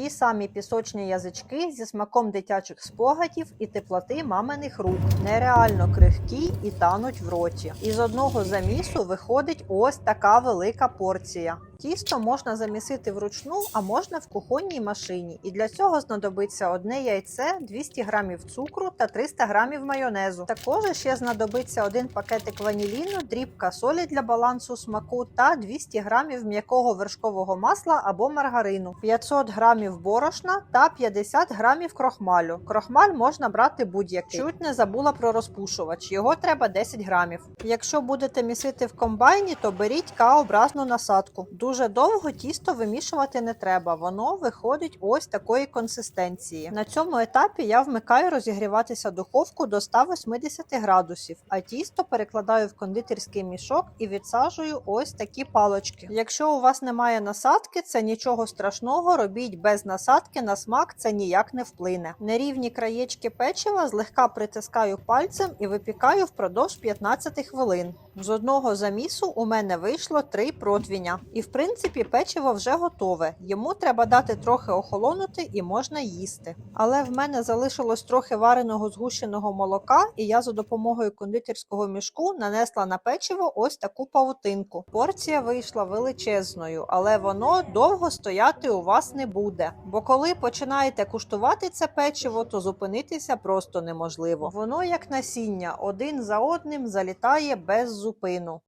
ті самі пісочні язички зі смаком дитячих спогадів і теплоти маминих рук, нереально крихкі і тануть в роті. Із одного замісу виходить ось така велика порція. Тісто можна замісити вручну, а можна в кухонній машині. І для цього знадобиться одне яйце, 200 грамів цукру та 300 грамів майонезу. Також ще знадобиться один пакетик ваніліну, дрібка солі для балансу смаку та 200 грамів м'якого вершкового масла або маргарину, 500 грамів борошна та 50 грамів крохмалю. Крохмаль можна брати будь-який. Чуть не забула про розпушувач. Його треба 10 грамів. Якщо будете місити в комбайні, то беріть К-образну насадку. Дуже довго тісто вимішувати не треба, воно виходить ось такої консистенції. На цьому етапі я вмикаю розігріватися духовку до 180 градусів, а тісто перекладаю в кондитерський мішок і відсаджую ось такі палочки. Якщо у вас немає насадки, це нічого страшного, робіть без насадки, на смак це ніяк не вплине. Нерівні краєчки печива злегка притискаю пальцем і випікаю впродовж 15 хвилин. З одного замісу у мене вийшло три противня. І в принципі печиво вже готове. Йому треба дати трохи охолонути і можна їсти. Але в мене залишилось трохи вареного згущеного молока, і я за допомогою кондитерського мішку нанесла на печиво ось таку павутинку. Порція вийшла величезною, але воно довго стояти у вас не буде. Бо коли починаєте куштувати це печиво, то зупинитися просто неможливо. Воно як насіння, один за одним залітає без зупину.